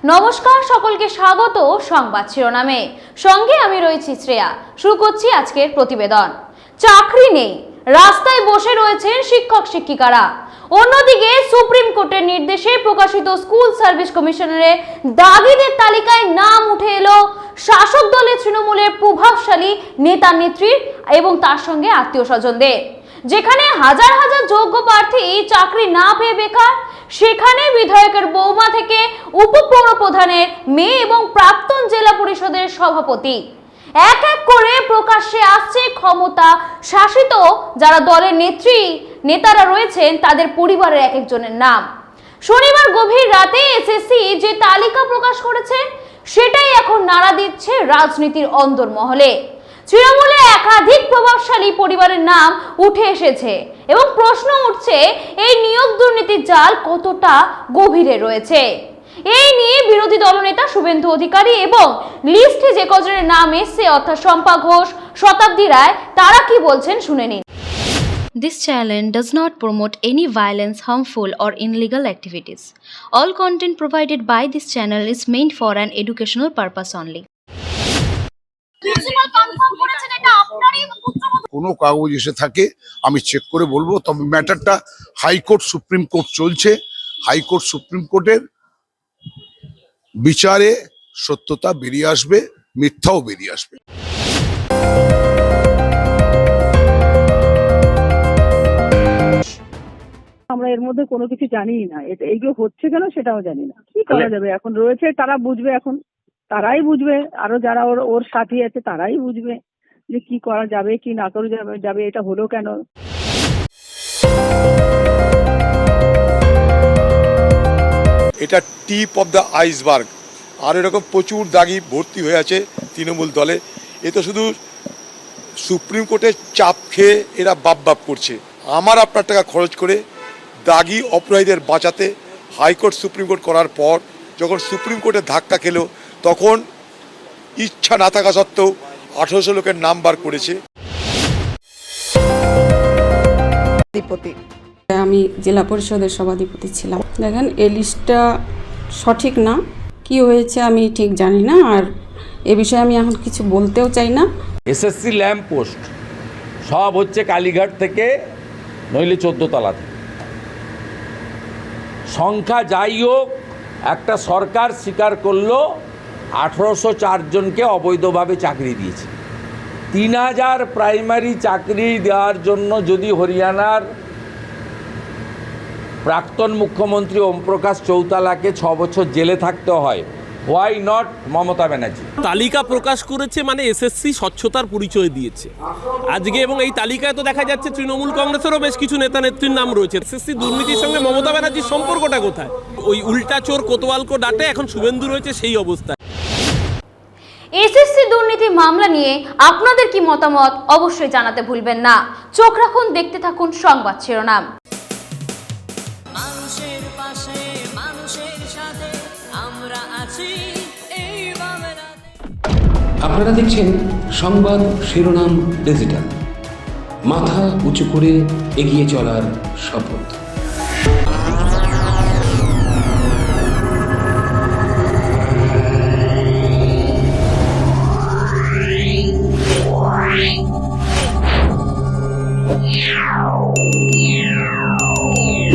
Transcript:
নমস্কার, সকলকে স্বাগত সংবাদ শিরোনামে। সঙ্গে আমি রয়েছি শ্রেয়া। শুরু করছি আজকের প্রতিবেদন। চাকরি নেই, রাস্তায় বসে রয়েছেন শিক্ষক শিক্ষিকারা। অন্যদিকে সুপ্রিম কোর্টের নির্দেশে প্রকাশিত স্কুল সার্ভিস কমিশনারের দাগিদের তালিকায় নাম উঠে এলো শাসক দলের তৃণমূলের প্রভাবশালী নেতা নেত্রীর এবং তার সঙ্গে আত্মীয় স্বজনদের। যেখানে হাজার হাজার যোগ্য প্রার্থী চাকরি না পেয়ে বেকার সেখানে বিধায়কের বৌমা থেকে উপপৌর প্রধানের মেয়ে এবং প্রাক্তন জেলা পরিষদের সভাপতি। এক এক করে প্রকাশ্যে আসছে ক্ষমতা শাসিত যারা দলের নেত্রী, নেতারা রয়েছেন তাদের পরিবারের এক একজনের নাম। শনিবার গভীর রাতে এসএসসি যে তালিকা প্রকাশ করেছে, সেটাই এখন নাড়া দিচ্ছে রাজনীতির অন্দরমহলে। তৃণমূলে একাধিক প্রভাবশালী পরিবারের নাম উঠে এসেছে এবং প্রশ্ন উঠছে এই নিয়োগ দুর্নীতির জাল কতটা গভীরে রয়েছে এই নিয়ে বিরোধী দলনেতা শুভেন্দু অধিকারী এবং লিস্টে যে কজনের নাম এসছে অর্থাৎ শম্পা ঘোষ শতাব্দী রায় তারা কি বলছেন শুনে নিন This channel does not promote any violence, harmful, or illegal activities. All content provided by this channel is meant for an educational purpose only. কোনো কাগজ এসে থাকে আমি চেক করে বলব। তবে ম্যাটারটা হাইকোর্ট সুপ্রিম কোর্ট চলছে। হাইকোর্ট সুপ্রিম কোর্টের বিচারে সত্যতা বেরিয়ে আসবে মিথ্যাও বেরিয়ে আসবে। আমরা এর মধ্যে কোনো কিছু জানিই না। এটা এইগুলো হচ্ছে কেন সেটাও জানি না। কি করা যাবে? এখন রয়েছে তারা বুঝবে এখন। তারাই বুঝবে। আরও যারা ওর ওর সাথী আছে তারাই বুঝবে। যে কি করা যাবে, কি না করা যাবে এটা হলো কেন? এটা টিপ অফ দ্য আইসবার্গ আর এরকম প্রচুর দাগি ভর্তি হয়ে আছে তৃণমূল দলে। এ তো শুধু সুপ্রিম কোর্টের চাপ খেয়ে এরা বাপ বাপ করছে। আমার আপনার টাকা খরচ করে দাগি অপরাধীদের বাঁচাতে হাইকোর্ট সুপ্রিম কোর্ট করার পর, যখন সুপ্রিম কোর্টের ধাক্কা খেলো, তখন ইচ্ছা না থাকা সত্ত্বেও আঠারোশো লোকের নাম বার করেছে। সভাধিপতি। আমি জেলা পরিষদের সভাধিপতি ছিলাম। দেখেন এই লিস্টটা সঠিক না। কি হয়েছে আমি ঠিক জানি না আর এ বিষয়ে আমি এখন কিছু বলতেও চাই না। এসএসসি ল্যাম্প পোস্ট সব হচ্ছে কালীঘাট থেকে নইলে চোদ্দ তলা থেকে। সংখ্যা যাই হোক একটা সরকার স্বীকার করল আঠেরোশো চারজনকে অবৈধভাবে চাকরি দিয়েছে। তিন হাজার প্রাইমারি চাকরি দেওয়ার জন্য যদি হরিয়ানার প্রাক্তন মুখ্যমন্ত্রী ওমপ্রকাশ চৌতালাকে ছ বছর জেলে থাকতে হয় হোয়াই নট মমতা ব্যানার্জি? তালিকা প্রকাশ করেছে মানে এসএসসি স্বচ্ছতার পরিচয় দিয়েছে। আজকে এবং এই তালিকায় তো দেখা যাচ্ছে তৃণমূল কংগ্রেসেরও বেশ কিছু নেতা নেত্রীর নাম রয়েছে। এসএসসি দুর্নীতির সঙ্গে মমতা ব্যানার্জির সম্পর্কটা কোথায়? ওই উল্টা চোর কোতোয়ালকো ডাটে এখন শুভেন্দু রয়েছে সেই অবস্থায়। এসএসসি দুর্নীতি মামলা নিয়ে আপনাদের কি মতামত অবশ্যই জানাতে ভুলবেন না। চোখ রাখুন দেখতে থাকুন সংবাদ শিরোনাম। মানুষের পাশে মানুষের সাথে আমরা আছি আপনারা দেখছেন সংবাদ শিরোনাম ডিজিটাল। মাথা উঁচু করে এগিয়ে চলার শপথ। Yeah.